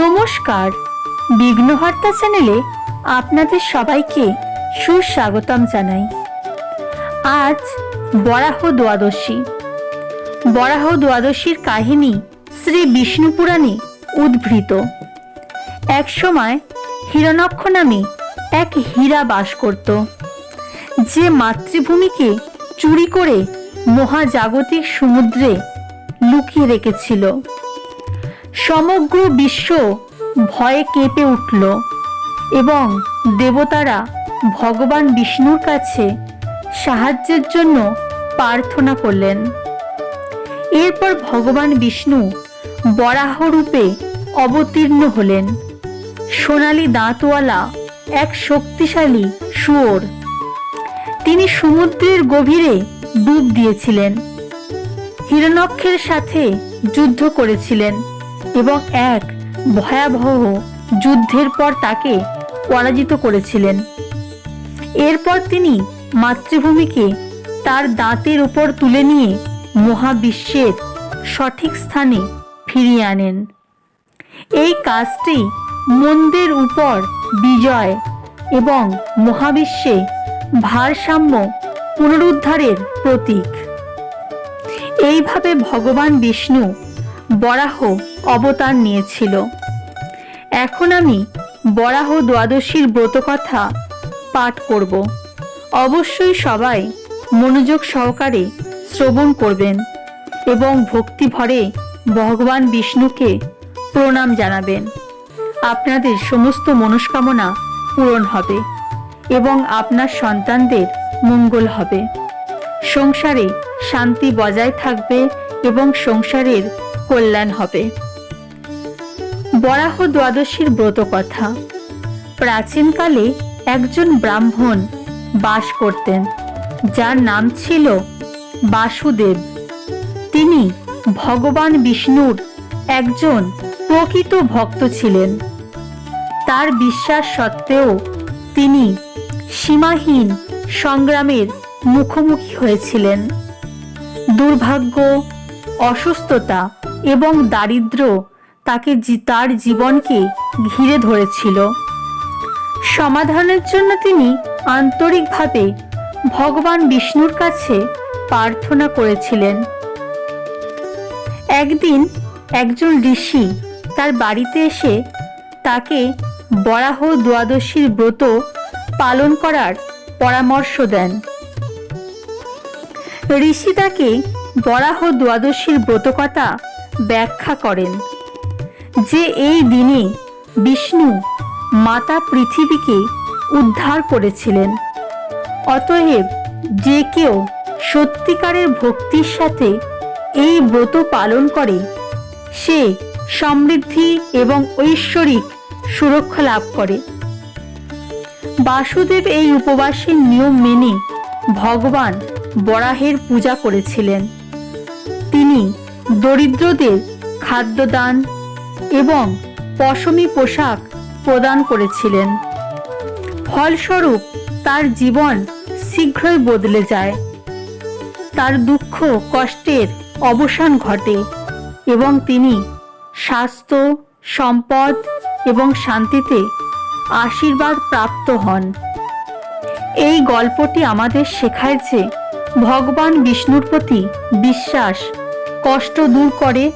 নমস্কার। বিঘ্নহর্তা চ্যানেলে আপনাদের সবাইকে সুস্বাগতম জানাই। আজ বরাহ দ্বাদশী। বরাহ দ্বাদশীর কাহিনী শ্রী বিষ্ণু পুরাণে উদ্ভৃত। একসময় হিরণক্ষ নামে এক হীরা বাস করত। যে মাতৃভূমিকে চুরি করে মহাজাগতিক সমুদ্রে লুকিয়ে রেখেছিল। সমগ্র বিশ্ব ভয়ে কেঁপে উঠল এবং দেবতারা ভগবান বিষ্ণুর কাছে সাহায্যের জন্য প্রার্থনা করলেন। এরপর ভগবান বিষ্ণু বরাহ রূপে অবতীর্ণ হলেন। সোনালী দাঁতওয়ালা এক শক্তিশালী শুয়োর। তিনি সমুদ্রের গভীরে ডুব দিয়েছিলেন। হিরণক্ষের সাথে যুদ্ধ করেছিলেন। এবং এক ভয়াবহ যুদ্ধের পর তাকে পরাজিত করেছিলেন। এরপর তিনি মাতৃভূমিকে তার দাঁতের উপর তুলে নিয়ে মহাবিশ্বের সঠিক স্থানে ফিরিয়ে আনেন। এই কাজটি মন্দের উপর বিজয় এবং মহাবিশ্বে ভারসাম্য পুনরুদ্ধারের প্রতীক। এইভাবে ভগবান বিষ্ণু বরাহ অবতার নিয়েছিল। এখন আমি বরাহ দ্বাদশীর ব্রতকথা পাঠ করব। অবশ্যই সবাই মনোযোগ সহকারে শ্রবণ করবেন এবং ভক্তি ভরে ভগবান বিষ্ণুকে প্রণাম জানাবেন। আপনাদের সমস্ত মনস্কামনা পূরণ হবে এবং আপনার সন্তানদের মঙ্গল হবে। সংসারে শান্তি বজায় থাকবে এবং সংসারের কল্যাণ হবে। বরাহ দ্বাদশীর ব্রত কথা। প্রাচীনকালে একজন ব্রাহ্মণ বাস করতেন, যার নাম ছিল বাসুদেব। তিনি ভগবান বিষ্ণুর একজন প্রকৃত ভক্ত ছিলেন। তার বিশ্বাস সত্ত্বেও তিনি সীমাহীন সংগ্রামের মুখোমুখি হয়েছিলেন। দুর্ভাগ্য, অসুস্থতা এবং দারিদ্র তাকে তার জীবনকে ঘিরে ধরেছিল। সমাধানের জন্য তিনি আন্তরিকভাবে ভগবান বিষ্ণুর কাছে প্রার্থনা করেছিলেন। একদিন একজন ঋষি তার বাড়িতে এসে তাকে বরাহ দ্বাদশীর ব্রত পালন করার পরামর্শ দেন। ঋষি তাকে বরাহ দ্বাদশীর ব্রতকথা ব্যাখ্যা করেন যে এই দিনে বিষ্ণু মাতা পৃথিবীকে উদ্ধার করেছিলেন। অতএব যে কেউ সত্যিকারের ভক্তির সাথে এই ব্রত পালন করে, সে সমৃদ্ধি এবং ঐশ্বরিক সুরক্ষা লাভ করে। বাসুদেব এই উপবাসের নিয়ম মেনে ভগবান বরাহের পূজা করেছিলেন। তিনি দরিদ্রদের খাদ্যদান এবং পশমি পোশাক প্রদান করেছিলেন। ফলস্বরূপ তার জীবন শীঘ্রই বদলে যায়। তার দুঃখ, কষ্টের অবসান ঘটে এবং তিনি স্বাস্থ্য, সম্পদ এবং শান্তিতে আশীর্বাদ প্রাপ্ত হন। এই গল্পটি আমাদের শেখায় যে ভগবান বিষ্ণুর প্রতি বিশ্বাস কষ্ট দূর করে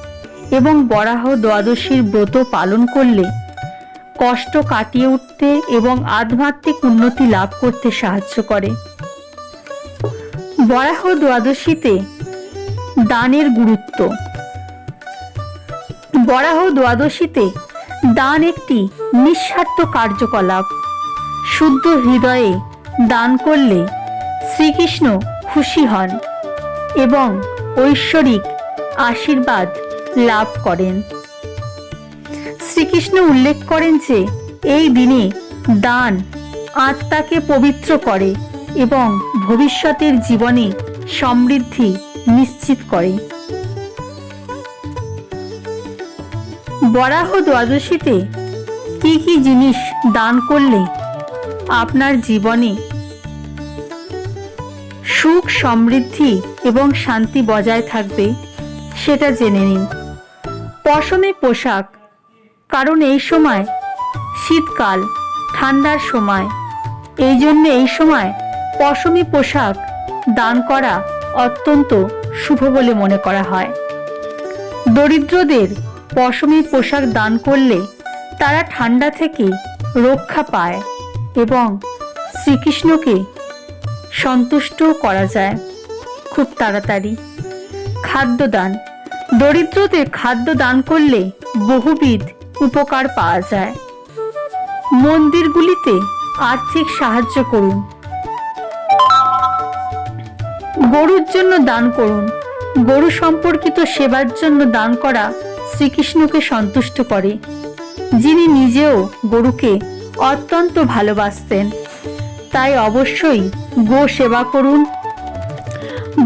এবং বরাহ দ্বাদশীর ব্রত পালন করলে কষ্ট কাটিয়ে উঠতে এবং আধ্যাত্মিক উন্নতি লাভ করতে সাহায্য করে। বরাহ দ্বাদশীতে দানের গুরুত্ব। বরাহ দ্বাদশীতে দান একটি নিঃস্বার্থ কার্যকলাপ। শুদ্ধ হৃদয়ে দান করলে শ্রীকৃষ্ণ খুশি হন এবং ঐশ্বরিক আশীর্বাদ লাভ করেন। শ্রীকৃষ্ণ উল্লেখ করেন যে, এই দিনে দান আত্মাকে পবিত্র করে এবং ভবিষ্যতের জীবনে সমৃদ্ধি নিশ্চিত করে। বরাহ দ্বাদশীতে কি কি জিনিস দান করলে আপনার জীবনে সুখ, সমৃদ্ধি এবং শান্তি বজায় থাকবে? সেটা জেনে নিন। পশমে পোশাক, কারণ এই সময় শীতকাল, ঠান্ডার সময়। এই জন্য এই সময় পশমি পোশাক দান করা অত্যন্ত শুভ বলে মনে করা হয়। দরিদ্রদের পশমি পোশাক দান করলে তারা ঠান্ডা থেকে রক্ষা পায় এবং শ্রীকৃষ্ণকে সন্তুষ্ট করা যায়। খুব তাড়াতাড়ি। খাদ্যদান। দরিদ্রদের খাদ্য দান করলে বহুবিধ উপকার পাওয়া যায়। মন্দিরগুলিতে আর্থিক সাহায্য করুন। গরুর জন্য দান করুন। গরু সম্পর্কিত সেবার জন্য দান করা শ্রীকৃষ্ণকে সন্তুষ্ট করে। যিনি নিজেও গরুকে অত্যন্ত ভালোবাসতেন। তাই অবশ্যই গো সেবা করুন।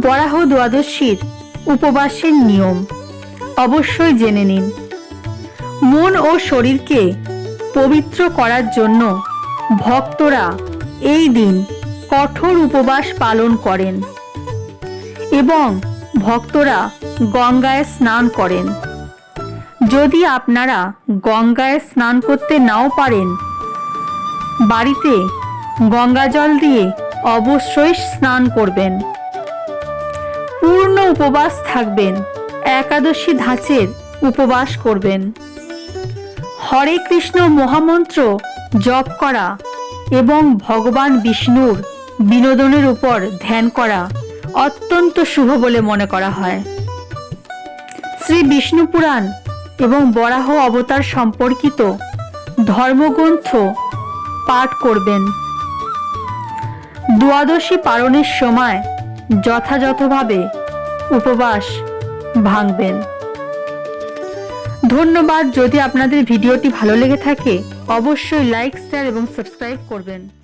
বরাহ দ্বাদশীর উপবাসের নিয়ম। অবশ্যই জেনে নিন। মন ও শরীরকে পবিত্র করার জন্য ভক্তরা এই দিন কঠোর উপবাস পালন করেন এবং ভক্তরা গঙ্গায় স্নান করেন। যদি আপনারা গঙ্গায় স্নান করতে নাও পারেন, বাড়িতে গঙ্গা জল দিয়ে অবশ্যই স্নান করবেন। পূর্ণ উপবাস থাকবেন। একাদশী ধাঁচের উপবাস করবেন। হরে কৃষ্ণ মহামন্ত্র জপ করা এবং ভগবান বিষ্ণুর বিনোদনের উপর ধ্যান করা অত্যন্ত শুভ বলে মনে করা হয়। শ্রী বিষ্ণু পুরাণ এবং বরাহ অবতার সম্পর্কিত ধর্মগ্রন্থ পাঠ করবেন। দ্বাদশী পালনের সময় যথাযথভাবে উপবাস ভাঙবেন। ধন্যবাদ। যদি আপনাদের ভিডিওটি ভালো লেগে থাকে, অবশ্যই লাইক শেয়ার এবং সাবস্ক্রাইব করবেন।